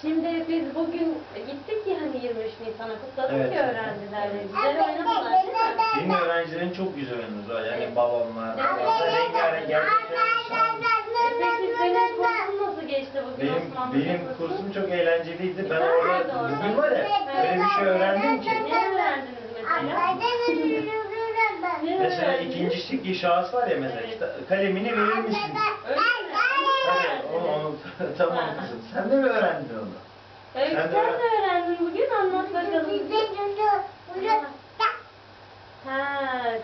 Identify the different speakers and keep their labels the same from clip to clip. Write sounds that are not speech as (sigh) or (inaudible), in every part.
Speaker 1: Şimdi biz bugün gittik ya hani 23 Nisan'a kutladık
Speaker 2: Evet.
Speaker 1: ya öğrencilerle. Güzel oynadılar değil mi?
Speaker 2: Senin öğrencilerin çok güzel var. Yani
Speaker 1: Evet.
Speaker 2: babamlar rengarenk gerçekten şahane.
Speaker 1: E peki senin kursun nasıl geçti bugün
Speaker 2: Benim,
Speaker 1: Osmanlı
Speaker 2: benim
Speaker 1: kursu?
Speaker 2: kursum çok eğlenceliydi. Ben orada bugün var ya öyle bir şey öğrendim ki.
Speaker 1: Ne öğrendiniz mesela?
Speaker 2: Mesela ikinci şıkki şahıs var ya mesela
Speaker 1: Evet.
Speaker 2: işte kalemini verir misin?
Speaker 1: Öyle mi?
Speaker 2: Tabii onu, onu (laughs) tamam kızım. Sen de mi öğrendin onu?
Speaker 1: Öykü
Speaker 2: Sen
Speaker 1: sen
Speaker 2: de
Speaker 1: de
Speaker 2: öğren-
Speaker 1: öğrendin bugün anlat bakalım. Ha,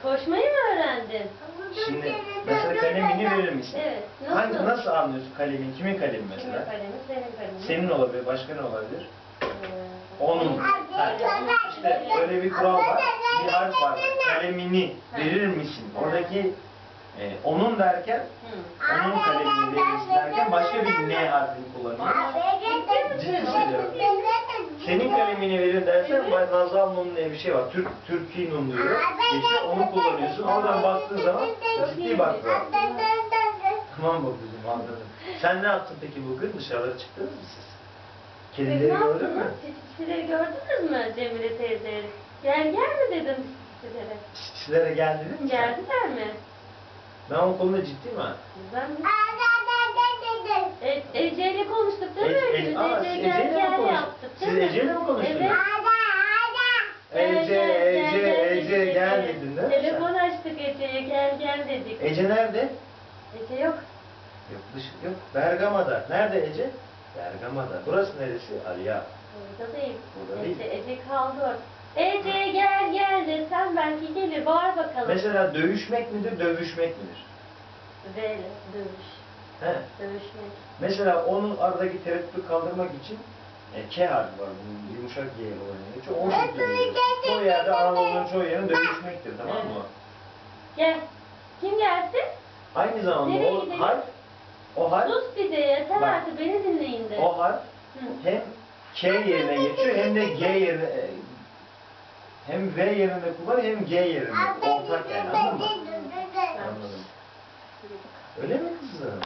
Speaker 1: koşmayı mı öğrendin?
Speaker 2: Şimdi mesela kalemini verir misin?
Speaker 1: Evet. Nasıl?
Speaker 2: Hangi, nasıl anlıyorsun kalemin? Kimin kalemi
Speaker 1: Kimin
Speaker 2: mesela?
Speaker 1: kalemi? Senin kalemin.
Speaker 2: Senin olabilir, başka ne olabilir?
Speaker 1: Ee,
Speaker 2: Onun. Ha, İşte böyle bir kural var. Bir harf var. Kalemini verir misin? Oradaki e, onun derken
Speaker 1: Hı.
Speaker 2: onun kalemini verir misin derken başka bir N harfini kullanıyor. Ciddi söylüyorum. Senin kalemini verir dersen. Nazal Nun diye bir şey var. Türk Türkiye Nun diyor. İşte onu kullanıyorsun. Oradan baktığın zaman ciddi bak var. Tamam babacığım anladım. Sen ne yaptın peki bugün? Dışarıda çıktınız mı siz? Kedileri
Speaker 1: ne
Speaker 2: gördün mü?
Speaker 1: Pisileri gördünüz mü Cemile teyzeleri? Gel gel mi dedim pisilere?
Speaker 2: Pislere gel dedin mi?
Speaker 1: Geldiler mi?
Speaker 2: Ben o konuda ciddiyim ha.
Speaker 1: Ben e, Ece ile konuştuk değil mi?
Speaker 2: Ece-
Speaker 1: Ece,
Speaker 2: Aa,
Speaker 1: Ece
Speaker 2: siz
Speaker 1: gel
Speaker 2: Ece'yle mi
Speaker 1: gel
Speaker 2: konuştunuz?
Speaker 1: yaptık
Speaker 2: Siz
Speaker 1: değil mi?
Speaker 2: Ece'yle mi konuştunuz?
Speaker 1: Evet.
Speaker 2: Ece, Ece, Ece gel dedin değil mi
Speaker 1: Telefon açtık Ece'ye gel gel dedik.
Speaker 2: Ece nerede?
Speaker 1: Ece yok.
Speaker 2: Yok dış yok. Bergama'da. Nerede Ece? Bergama'da. Burası neresi? Aliya.
Speaker 1: Burada değil.
Speaker 2: Burada değil.
Speaker 1: Ece, Ece kaldı orada. Ece desen belki gelir. Bağır bakalım.
Speaker 2: Mesela dövüşmek midir, dövüşmek midir?
Speaker 1: Böyle dövüş.
Speaker 2: He.
Speaker 1: Dövüşmek.
Speaker 2: Mesela onun aradaki tereddütü kaldırmak için e, K harfi var bunun yumuşak G olarak geçiyor. O şekilde. Çoğu yerde Anadolu'nun çoğu yerinde dövüşmektir tamam mı?
Speaker 1: Gel. Kim gelsin?
Speaker 2: Aynı zamanda
Speaker 1: Nereye
Speaker 2: o
Speaker 1: gidelim?
Speaker 2: harf o harf
Speaker 1: Sus bir de yeter
Speaker 2: Bak.
Speaker 1: artık beni dinleyin de.
Speaker 2: o harf
Speaker 1: Hı.
Speaker 2: hem K yerine geçiyor hem de G yerine e, hem V yerine kullanıyor hem G yerine. Ortak yani anladın mı? Anladım. Öyle mi kızım?